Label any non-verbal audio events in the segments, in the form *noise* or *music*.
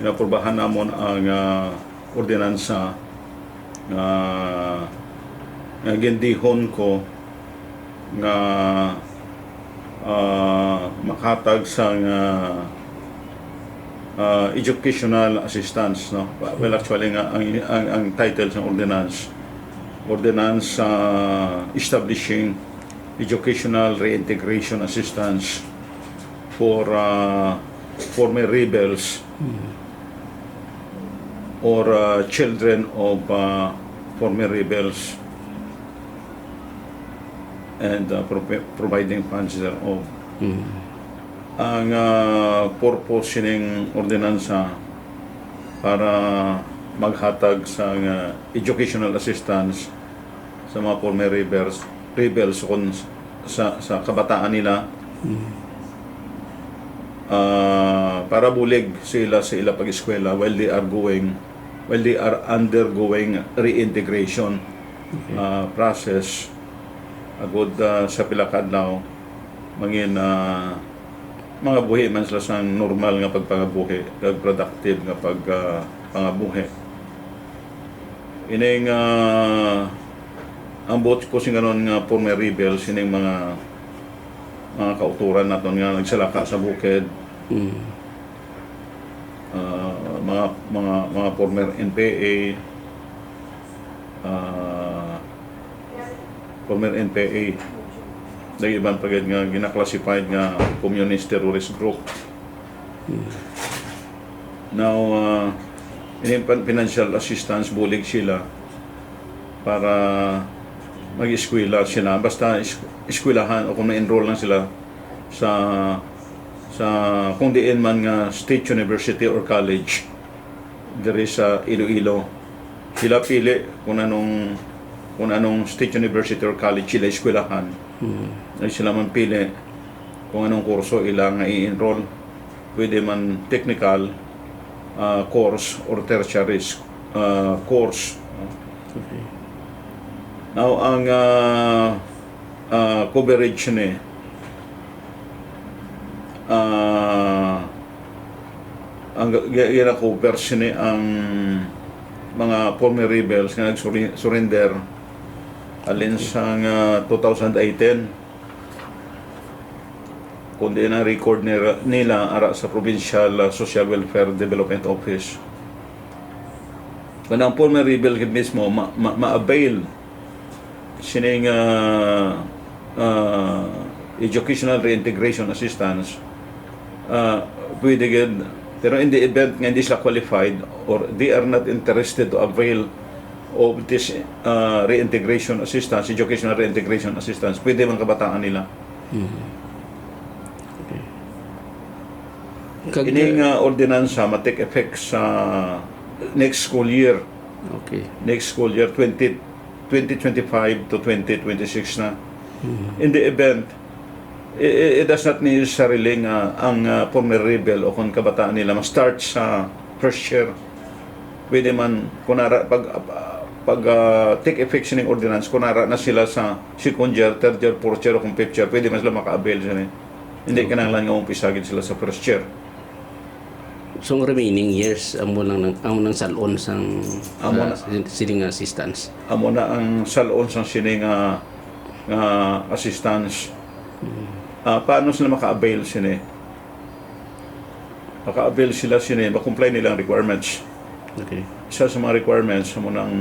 inaprubahan namon ang ah, ordinansa nga nga gindihon ko nga ah, makatag sa nga ah, educational assistance no? Well actually nga ang, ang, ang title sa ordinance ordinance ah, establishing educational reintegration assistance for uh, former rebels or uh, children of uh, former rebels and uh, pro- providing funds thereof. Ang uh, purpose ng ordinansa para maghatag sa uh, educational assistance sa mga former rebels rebels kung sa sa kabataan nila Ah, para bulig sila sa ila pag-eskwela while they are going while they are undergoing reintegration ah, process. Agod ah, sa pila ka adlaw mangin na mga buhi man sila sa normal nga pagpangabuhi kag productive nga pag ah, pangabuhi. Ining ah, ang bot ko sing ganon nga former rebels ining mga mga kauturan naton nga nagsalaka sa bukid. Mm. Ah, mga mga mga former NPA ah former NPA dahil ibang pagad nga ginaclassified nga communist terrorist group. Now uh, financial assistance bulig sila para mag-eskwela sila. Basta es- eskwelahan o kung na-enroll lang sila sa sa kung diin man nga state university or college is sa Iloilo. Sila pili kung anong kung anong state university or college sila eskwelahan. Ay sila man pili kung anong kurso ilang i-enroll. Pwede man technical ah, course or tertiary ah, course. Okay. Now, ang ah, ah, coverage ni ang gina-cover ni ang mga former rebels nga nag-surrender alin sa nga 2018 kundi na record nila, nila ara sa Provincial ah, Social Welfare Development Office. Kung ang former rebel mismo ma- ma- ma-avail sining uh, uh, educational reintegration assistance uh, pwede gid pero in the event nga hindi sila qualified or they are not interested to avail of this uh, reintegration assistance, educational reintegration assistance, pwede man kabataan nila. Kag- Ining uh, ordinansa ma-take effect sa next school year, Okay. next school year 20 2025 to 2026 na. In the event it, it does not necessarily nga ang uh, former rebel o kung kabataan nila ma-start sa first year. Pwede man kunara pag pag uh, take effect sining ordinance kunara na sila sa second year, third year, fourth year o kung fifth year, pwede man sila maka-avail sila. Hindi okay. kinahanglan nga umpisagin sila sa first year. So, remaining years, amo lang ng amo nang salon sang Amo uh, na. sining assistance. amo na ang salon sa sini nga nga assistance. Ah, paano sila maka-avail sini? Maka-avail sila sini, ma-comply nila ang requirements. Okay. Isa sa mga requirements mo nang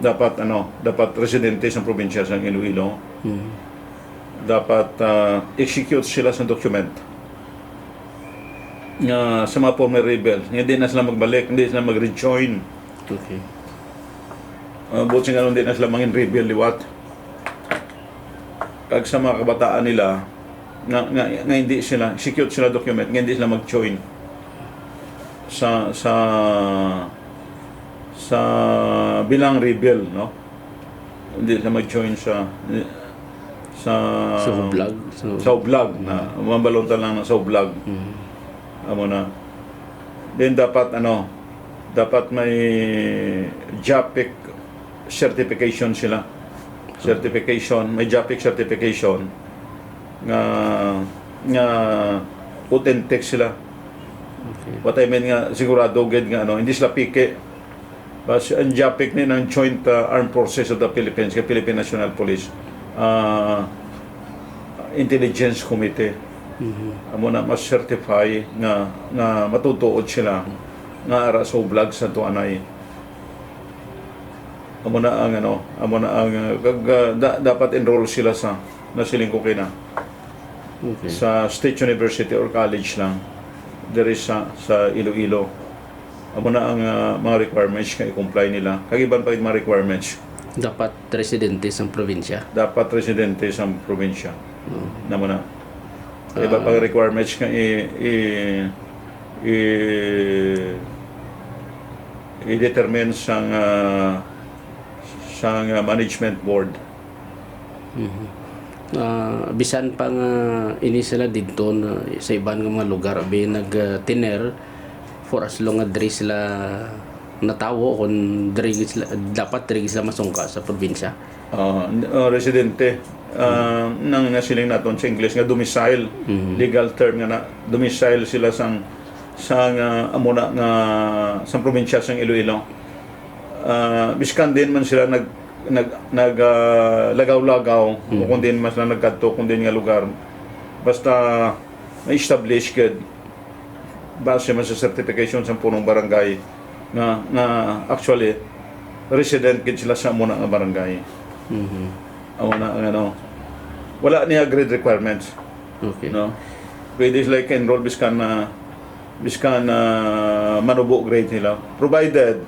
dapat ano, dapat residente sa probinsya sa Iloilo. Mm. Dapat ah, execute sila sa document nga sa mga former rebel. Hindi na sila magbalik, hindi sila mag-rejoin. Okay. Uh, buti nga nun din na sila mangin rebel liwat. Kag sa mga kabataan nila, nga, nga, nga hindi sila, secure sila document, nga hindi sila mag-join sa sa sa bilang rebel, no? Hindi sila mag-join sa sa So, vlog. So, sa vlog na mabalontan lang sa vlog. Mm. Amo na. Then dapat ano, dapat may JAPIC certification sila. Certification, may JAPIC certification nga nga authentic sila Okay. What I mean nga, sigurado gid nga ano, hindi sila pike. Bas ang JAPIC ni ng Joint uh, Armed Forces of the Philippines, kay Philippine National Police, uh, Intelligence Committee. Amo na mas certify nga nga matutuod sila nga ara sa vlog sa tuanay. Amo na ang ano, amo na ang uh, uh, da- dapat enroll sila sa nasiling ko kina Okay. sa State University or college lang there is sa sa Iloilo. Amo na ang uh, mga requirements nga i-comply nila. Kagiban pa yung mga requirements. Dapat residente sa probinsya. dapat residente sa probinsya. No? na. Mo na iba pa requirements nga i i i i-determine sang uh, sang uh, management board Ah, bisan pa nga ini sila dito na sa ibang nga mga lugar abi nag uh, tiner for as long as diri sila natawo kung diri sila dapat diri sila masungka sa probinsya. uh, uh, residente. Uh, nang nasiling naton sa English nga domicile. Legal term nga na domicile sila sang sang uh, amuna nga sang probinsya sang Iloilo. Uh, biskan din man sila nag nag nag uh, lagaw-lagaw o kung din mas na nagkadto kung din nga lugar basta na-establish gud base man sa certification sa punong barangay na na actually resident gid sila sa muna nga barangay Mhm. Amo na ano. Wala niya grade requirements, Okay. no? Pwede sila enroll biskan na biskan na manubo grade nila. Provided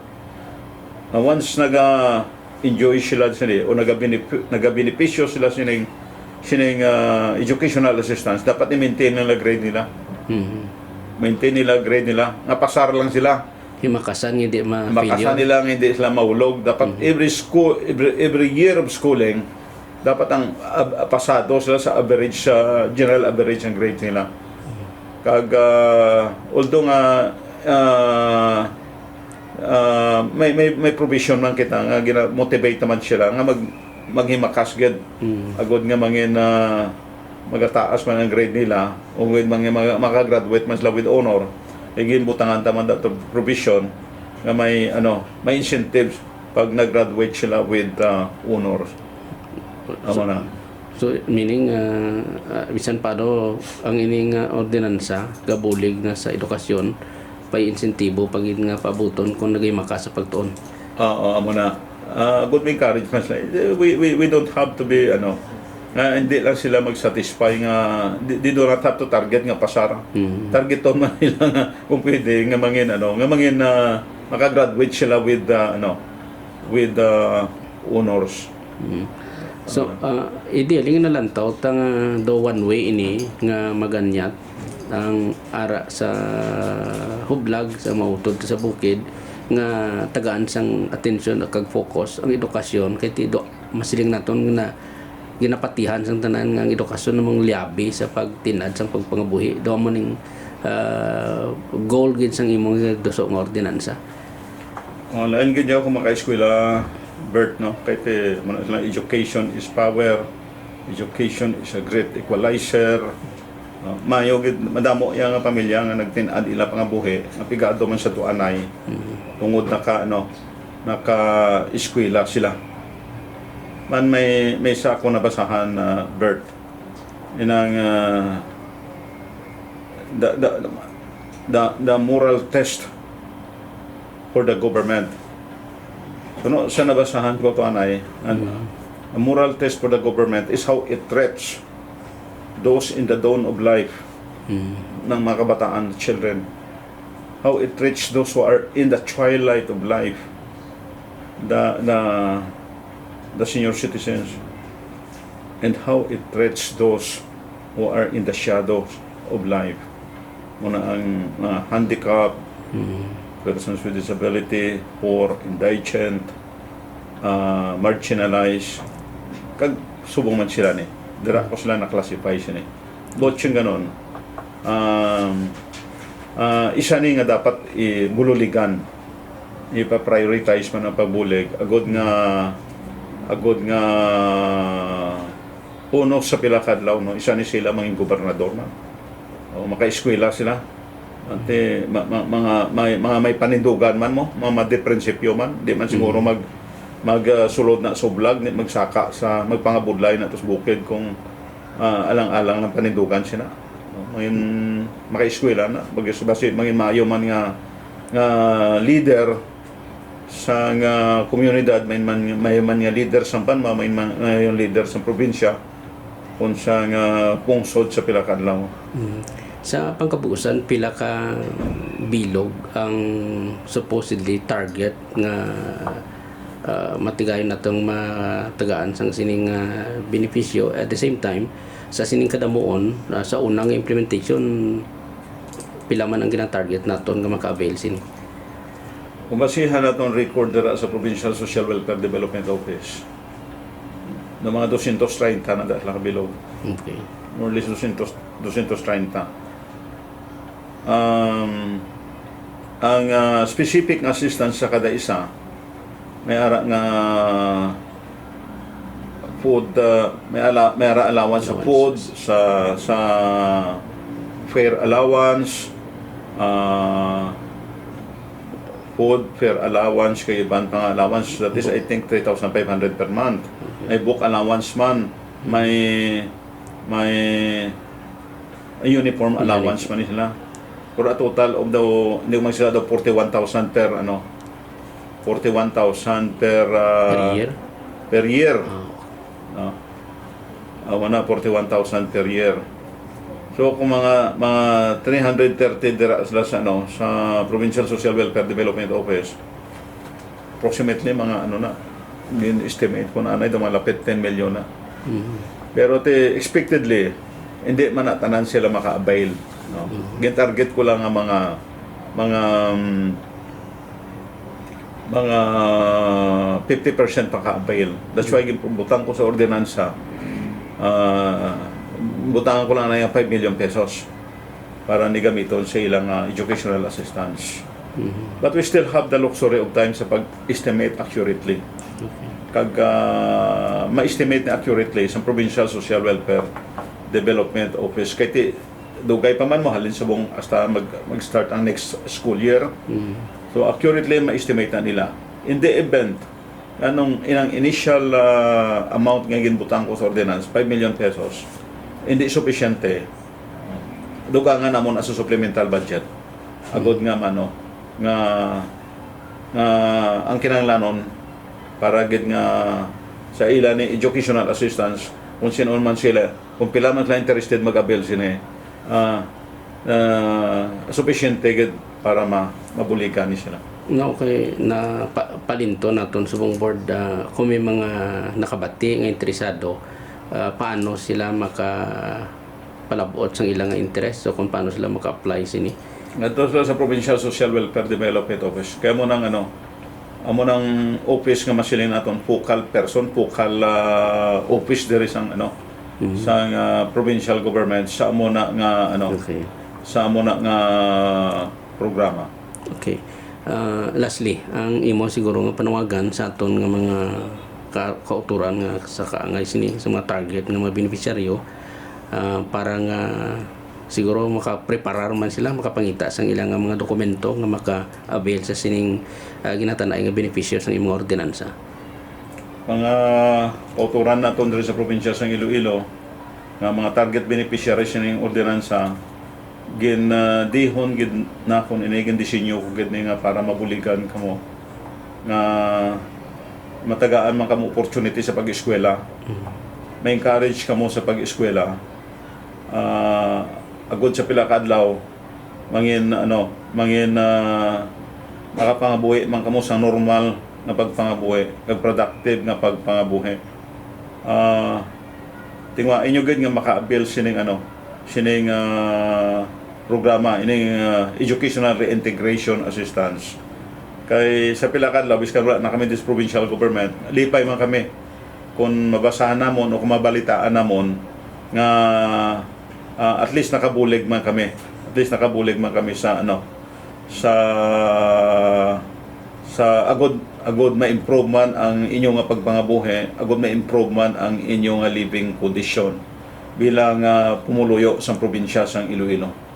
uh, once naga enjoy sila sila o naga-benepisyo sila sining sining uh, educational assistance, dapat i-maintain nila grade nila. Mhm. Maintain nila grade nila. Napasar lang sila. Himakasan hindi ma Makasa nila hindi sila mahulog. Dapat every school, every, every year of schooling, dapat ang ab- pasado sila sa average, sa general average ang grade nila. Kag, ah, although nga, ah, ah, may, may, may provision man kita nga gina, motivate naman sila nga mag maghimakas gid agod nga mangin na magataas man ang grade nila o with mga mga- makagraduate man sila with honor igin butangan taman dato provision nga may ano may incentives pag nag-graduate sila with uh, honors amo na. So meaning uh, uh, bisan pa do ang ining uh, ordinansa gabulig na sa edukasyon pay insentibo pag nga pabuton kung nagay makas sa pagtuon. Oo, amo na. Uh, good encouragement. We, we, we don't have to be, ano, nga hindi lang sila mag-satisfy nga, di, di do not have to target nga pasara. Mhm. Target on *laughs* man nila nga, kung pwede, nga mangin, ano, nga mangin na makagraduate sila with, uh, ano, with uh, honors. Mhm. So, uh, ideally nga nalantaw tang uh, do one way ini nga maganyat ang ara sa hublag sa mautod sa bukid nga tagaan sang atensyon at kag focus ang edukasyon. Kay tido masiling naton na ginapatihan sang tanan nga ang edukasyon namang liabi sa pagtinad sang pagpangabuhi. Do mo ning uh, goal gid sang imong doso nga ordinansa. Oh, lain gid ako maka-eskwela Bert no? Kay sila education is power. Education is a great equalizer no? mayo gid madamo yang nga pamilya nga nagtinad ila pa nga buhi nga pigado man sa tuanay tungod naka ano naka eskwela sila man may may sa ako nabasahan na Bert inang uh, the, the, the, the moral test for the government. Kuno sa nabasahan ko to anay, an, a moral test for the government is how it treats those in the dawn of life ng mga kabataan, children. How it treats those who are in the twilight of life, the the the senior citizens, and how it treats those who are in the shadows of life. Muna ang uh, handicap, persons with disability, poor, indigent, uh, marginalized, kag subong man sila ni. Dira ko sila na-classify siya ni. Bot yung ganon. Um, uh, isa ni nga dapat ibululigan. Ipa-prioritize man ang pagbulig. Agod nga agod nga uno sa pila kadlaw no isa ni sila manging gobernador na o maka-eskwela sila Ate, ma, ma- mga may mga may panindugan man mo, mga madeprinsipyo man, di man siguro mag mag uh, na sa vlog, ni magsaka sa magpangabudlay na tos bukid kung ah, alang-alang ng panindugan sila. No, Ngayon makaeskwela na, bagay basi mangin maayo man nga nga leader sa nga komunidad may man may man nga leader sa banma may man nga yung leader sa probinsya kung sa nga pungsod sa pila ka adlaw. Mm. Sa pangkabuusan, pila ka bilog ang supposedly target nga uh, matigayon natong matagaan sang sining uh, benepisyo at the same time sa sining kadamuon uh, sa unang implementation pila man ang gina-target naton nga maka-avail sini Kung basihan na itong record dira sa Provincial Social Welfare Development Office, ng mga 230 na dahil nakabilog. okay More or less 200, 230. Um, ang ah, specific na assistance sa kada isa, may ara nga food, ah, may, ala, may ara allowance sa food, sa, sa fair allowance, ah, food, fair allowance, kay iban pang allowance. That is, I think, 3,500 per month. May book allowance man. May, may uniform allowance man sila. Pero a total of the, hindi ko magsila daw 41,000 per, ano, 41,000 per, ah, per year Per year. Ah, No? Uh, na 41,000 per year. So kung mga mga 330 dira sila sa ano sa Provincial Social Welfare Development Office. Approximately mga ano na din estimate ko na anay malapit 10 million na. mhm. Pero te expectedly hindi man na tanan sila maka-avail, no. Gin-target ko lang ang mga mga um, mga 50% paka-avail. That's why butang ko sa ordinansa uh, butangan ko lang na yung 5 million pesos para ni gamiton sa ilang ah, educational assistance. Mhm. But we still have the luxury of time sa pag-estimate accurately. okay Kag ah, ma-estimate na accurately sa Provincial Social Welfare Development Office. Kaya dugay pa man mo halin sa buong hasta mag, mag-start ang next school year. Mhm. So accurately ma-estimate na nila. In the event, anong inang initial ah, amount nga ginbutang ko sa ordinance, 5 million pesos, hindi sufisyente. Dugangan namon as supplemental budget. Agod nga mano nga nga ang kinahanglanon para gid nga sa ila ni educational assistance kung sino man sila kung pila man sila interested mag-avail sini ah ah, sufisyente gid para ma mabulikan ni sila. na okay na pa, palinto naton sa buong board ah, kung may mga nakabati nga interesado ah, paano sila maka palabot sa ilang interest so kung paano sila maka-apply sini Ngadto sila sa Provincial Social Welfare Development Office. Kaya mo nang ano, amo nang office nga masilin naton focal person, focal ah, office diri sang ano sa nga provincial government sa amo na nga ano okay sa amo na nga programa. Okay Ah, lastly ang imo siguro nga panawagan sa aton nga mga ka kauturan nga sa kaangay sini sa mga target nga mga beneficiaryo ah, para nga siguro makapreparar man sila makapangita sa ilang mga dokumento nga maka-avail sa sining uh, ginatanay nga benepisyo sa imong ordinansa. Mga kauturan naton diri sa probinsya sa Iloilo nga mga target beneficiaries ning ordinansa gin uh, dihon gid na kon inigin disenyo ko gid nga para mabuligan kamo nga matagaan man kamo opportunity sa pag-eskwela. May encourage kamo sa pag-eskwela. Ah, agod sa pila ka adlaw mangin ano mangin uh, makapangabuhi man kamo sa normal nga pagpangabuhi kag productive nga pagpangabuhi. Ah tingwa inyo gid nga maka-avail sining ano sining ah, programa ining ah, educational reintegration assistance. Kay sa pila ka adlaw biskan wala na kami this provincial government. Lipay man kami. Kung mabasahan namon o kung mabalitaan namon nga ah, at least nakabulig man kami. At least nakabulig man kami sa ano sa sa agod agod ma-improve man ang inyong nga pagpangabuhi agod ma-improve man ang inyong nga living condition bilang ah, pumuluyo sa probinsya sang Iloilo